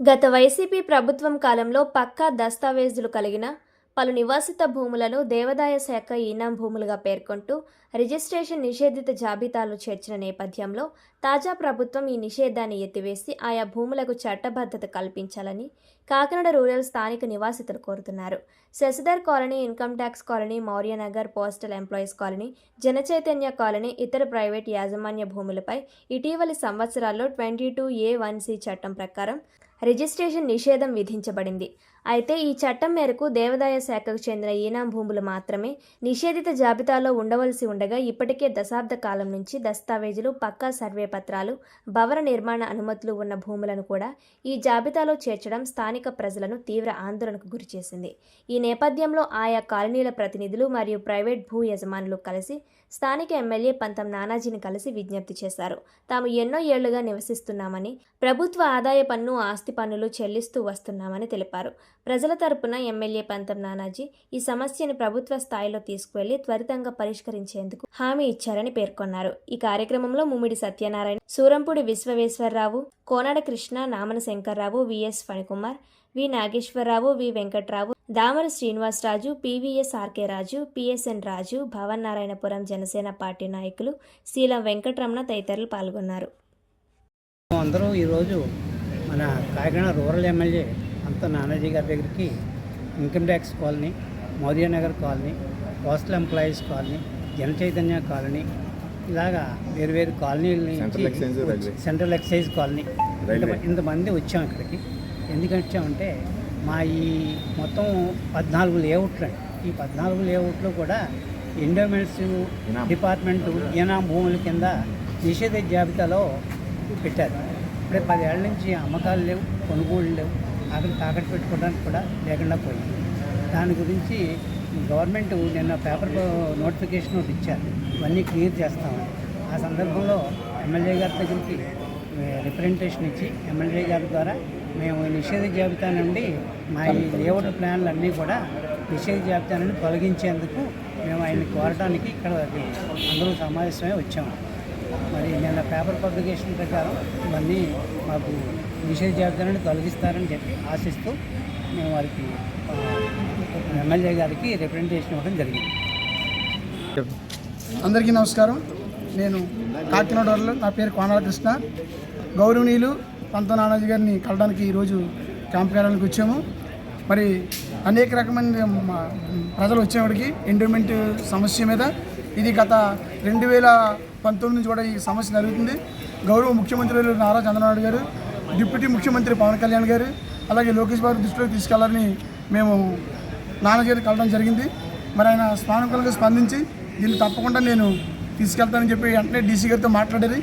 గత వైసీపీ ప్రభుత్వం కాలంలో పక్కా దస్తావేజులు కలిగిన పలు నివాసిత భూములను దేవాదాయ శాఖ ఈనాం భూములుగా పేర్కొంటూ రిజిస్ట్రేషన్ నిషేధిత జాబితాలో చేర్చిన నేపథ్యంలో తాజా ప్రభుత్వం ఈ నిషేధాన్ని ఎత్తివేసి ఆయా భూములకు చట్టబద్ధత కల్పించాలని కాకినాడ రూరల్ స్థానిక నివాసితులు కోరుతున్నారు. Shashidhar colony income tax colony Mauryanagar postal employees colony Janachaitanya colony ఇతర ప్రైవేట్ యాజమాన్య భూములపై ఇటీవలి సంవత్సరాల్లో twenty two A one C చట్టం ప్రకారం రిజిస్ట్రేషన్ నిషేధం విధించబడింది. అయితే ఈ చట్టం మేరకు దేవాదాయ శాఖకు చెందిన ఈనాం భూములు మాత్రమే నిషేధిత జాబితాలో ఉండవలసి ఉండగా ఇప్పటికే దశాబ్ద కాలం నుంచి దస్తావేజులు పక్కా సర్వే పత్రాలు భవన నిర్మాణ అనుమతులు ఉన్న భూములను కూడా ఈ జాబితాలో చేర్చడం స్థానిక ప్రజలను తీవ్ర ఆందోళనకు గురిచేసింది ఈ నేపథ్యంలో ఆయా కాలనీల ప్రతినిధులు మరియు ప్రైవేట్ భూ యజమానులు కలిసి స్థానిక ఎమ్మెల్యే పంతం నానాజీని కలిసి విజ్ఞప్తి చేశారు. తాము ఎన్నో ఏళ్ళుగా నివసిస్తున్నామని ప్రభుత్వ ఆదాయ పన్ను ఆస్తి పన్నులు చెల్లిస్తూ వస్తున్నామని తెలిపారు. ప్రజల తరపున ఎమ్మెల్యే పంతం నానాజీ ఈ సమస్యను ప్రభుత్వ స్థాయిలో తీసుకువెళ్ళి త్వరితంగా పరిష్కరించేందుకు హామీ ఇచ్చారని పేర్కొన్నారు. ఈ కార్యక్రమంలో Mummidi Satyanarayana Surampudi Visweswararao Konada Krishna Namana Shankarrao VS Phanikumar V Nageswararao V Venkatrao Damara Srinivasaraju PVS RK Raju PSN Raju Bhavan Narayanapuram Janasena party నాయకులు శీలం వెంకటరమణ తదితరులు పాల్గొన్నారు. అందరూ ఈరోజు మన కాకినాడ రూరల్ ఎమ్మెల్యే అంత నానాజీ గారి దగ్గరికి income tax colony Maurya Nagar colony postal employees colony Jana Chaitanya colony ఇలాగా వేరు వేరు కాలనీల సెంట్రల్ ఎక్సైజ్ కాలనీ. ఇంతమంది వచ్చాం ఇక్కడికి. ఎందుకు వచ్చామంటే మా ఈ మొత్తం పద్నాలుగు లేఅవుట్లు అండి. ఈ పద్నాలుగు లేఅవుట్లు కూడా ఎండోమెంట్స్ ఇనాం. డిపార్ట్మెంట్ ఈనాం భూముల కింద నిషేధ జాబితాలో పెట్టారు. ఇప్పుడే పదేళ్ళ నుంచి అమ్మకాలు లేవు కొనుగోళ్ళు లేవు. అక్కడ తాకట్టు పెట్టుకోవడానికి కూడా లేకుండా పోయింది. దాని గురించి గవర్నమెంట్ నిన్న పేపర్ నోటిఫికేషన్ ఒకటి ఇచ్చారు. ఇవన్నీ క్లియర్ చేస్తామని. ఆ సందర్భంలో ఎమ్మెల్యే గారి దగ్గరికి రిప్రజెంటేషన్ ఇచ్చి ఎమ్మెల్యే గారి ద్వారా మేము నిషేధ జాబితా నుండి మా ఈ లేఅవుట్ ప్లాన్లు అన్నీ కూడా నిషేధ జాబితా నుండి తొలగించేందుకు మేము ఆయన్ని కోరటానికి ఇక్కడ అందరూ సమావేశమే వచ్చాము. మరి నిన్న పేపర్ పబ్లికేషన్ ప్రకారం ఇవన్నీ మాకు నిషేధ జాబితా తొలగిస్తారని చెప్పి ఆశిస్తూ మేము వారికి ఎమ్మెల్యే గారికి రిప్రజెంటేషన్ ఇవ్వడం జరిగింది. అందరికీ నమస్కారం. నేను కాకినాడ నా పేరు కోనాల కృష్ణ గౌరవనీయులు పంత నానాజీ గారిని కలడానికి ఈరోజు క్యాంప్ కార్యాలయానికి వచ్చాము. మరి అనేక రకమైన మా ప్రజలు వచ్చేవాడికి ఎండోమెంట్ సమస్య మీద. ఇది గత రెండు వేల పంతొమ్మిది నుంచి కూడా ఈ సమస్య జరుగుతుంది గౌరవ ముఖ్యమంత్రి నారా చంద్రబాబు గారు డిప్యూటీ ముఖ్యమంత్రి పవన్ కళ్యాణ్ గారు అలాగే లోకేష్ బాబు దృష్టిలోకి తీసుకెళ్ళాలని మేము నాన్నగారు కలడం జరిగింది. మరి ఆయన స్పానుకూలంగా స్పందించి దీన్ని తప్పకుండా నేను తీసుకెళ్తానని చెప్పి వెంటనే డీసీ గారితో మాట్లాడేది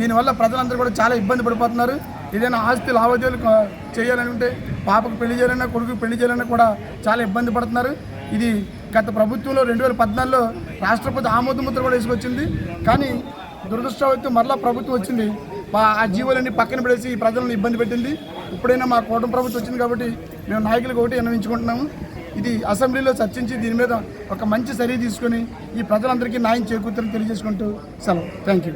దీనివల్ల ప్రజలందరూ కూడా చాలా ఇబ్బంది పడిపోతున్నారు. ఏదైనా ఆస్తి లావాదేవీలు చేయాలనుకుంటే పాపకు పెళ్ళి చేయాలన్నా కొడుకు పెళ్ళి చేయాలన్నా కూడా చాలా ఇబ్బంది పడుతున్నారు. ఇది గత ప్రభుత్వంలో రెండు వేల పద్నాలుగులో రాష్ట్రపతి ఆమోద ముద్ర కూడా వేసుకొచ్చింది కానీ దురదృష్టవత్తు మరలా ప్రభుత్వం వచ్చింది. మా- ఆ జీవోలన్నీ పక్కన పడేసి ఈ ప్రజలను ఇబ్బంది పెట్టింది. ఇప్పుడైనా మా కూటమి ప్రభుత్వం వచ్చింది కాబట్టి మేము నాయకులకు ఒకటి విన్నవించుకుంటున్నాము. ఇది అసెంబ్లీలో చర్చించి దీని మీద ఒక మంచి చర్య తీసుకొని ఈ ప్రజలందరికీ న్యాయం చేకూర్తారని తెలియజేసుకుంటూ సెలవు. Thank you